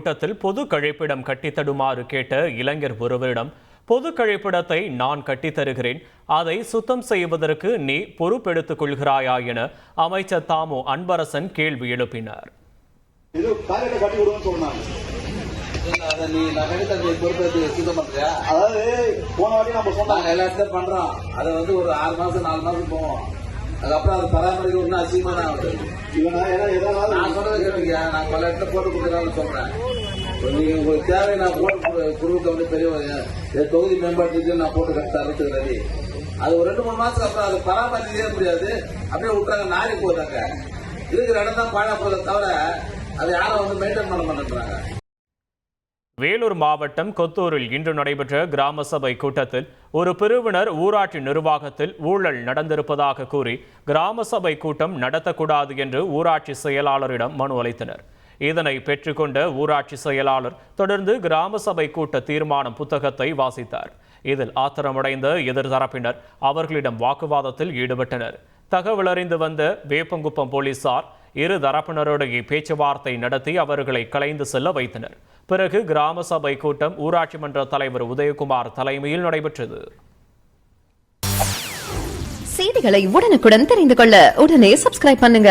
கூட்டத்தில் பொது கழிப்பிடம் கட்டித்தடுமாறு கேட்ட இளைஞர் ஒருவரிடம் பொது கழிப்பிடத்தை நான் கட்டித் தருகிறேன். அதை சுத்தம் செய்வதற்கு நீ பொறுப்பெடுத்துக் கொள்கிறாயா என அமைச்சர் தாமு அன்பரசன் கேள்வி எழுப்பினார். அதாவது போன வாட்டி நம்ம சொன்னாங்க எல்லா இடத்தையும் பண்றோம். அதை வந்து ஒரு ஆறு மாசம் நாலு மாசம் போவோம். அதுக்கப்புறம் அதை பராமரிக்க ஒன்றும் அசிங்கமா தான் ஆகுது. இவனா ஏன்னா எதாவது நான் சொல்றது கேட்டுக்கியா நான் பல இடத்துல போட்டு கொடுக்குறான்னு சொல்றேன். நீங்க உங்களுக்கு தேவை நான் போட்டு குழுக்க வந்து பெரிய என் தொகுதி மேம்பாட்டுக்கு நான் போட்டு கட்ட ரெடி. அது ஒரு ரெண்டு மூணு மாசத்துக்கு அப்புறம் அதை பராமரிக்கவே முடியாது. அப்படியே விட்டுறாங்க நாரி போதாங்க இருக்கிற இடம் தான் பாழா போதை தவிர அதை யாரும் வந்து மெயின்டைன் பண்ண மாட்டேங்கிறாங்க வேலூர் மாவட்டம் கொத்தூரில் இன்று நடைபெற்ற கிராம சபை கூட்டத்தில் ஒரு பிரிவினர் ஊராட்சி நிர்வாகத்தில் ஊழல் நடந்திருப்பதாக கூறி கிராம சபை கூட்டம் நடத்தக்கூடாது என்று ஊராட்சி செயலாளரிடம் மனு அளித்தனர். இதனை பெற்றுக்கொண்ட ஊராட்சி செயலாளர் தொடர்ந்து கிராம சபை கூட்ட தீர்மானம் புத்தகத்தை வாசித்தார். இதில் ஆத்திரமடைந்த எதிர்தரப்பினர் அவர்களிடம் வாக்குவாதத்தில் ஈடுபட்டனர். தகவலறிந்து வந்த வேப்பங்குப்பம் போலீசார் இரு தரப்பினருடைய பேச்சுவார்த்தை நடத்தி அவர்களை கலைந்து செல்ல வைத்தனர். பிறகு கிராம சபை கூட்டம் ஊராட்சி மன்ற தலைவர் உதயகுமார் தலைமையில் நடைபெற்றது. செய்திகளை உடனுக்குடன் தெரிந்து கொள்ள உடனே சப்ஸ்கிரைப் பண்ணுங்க.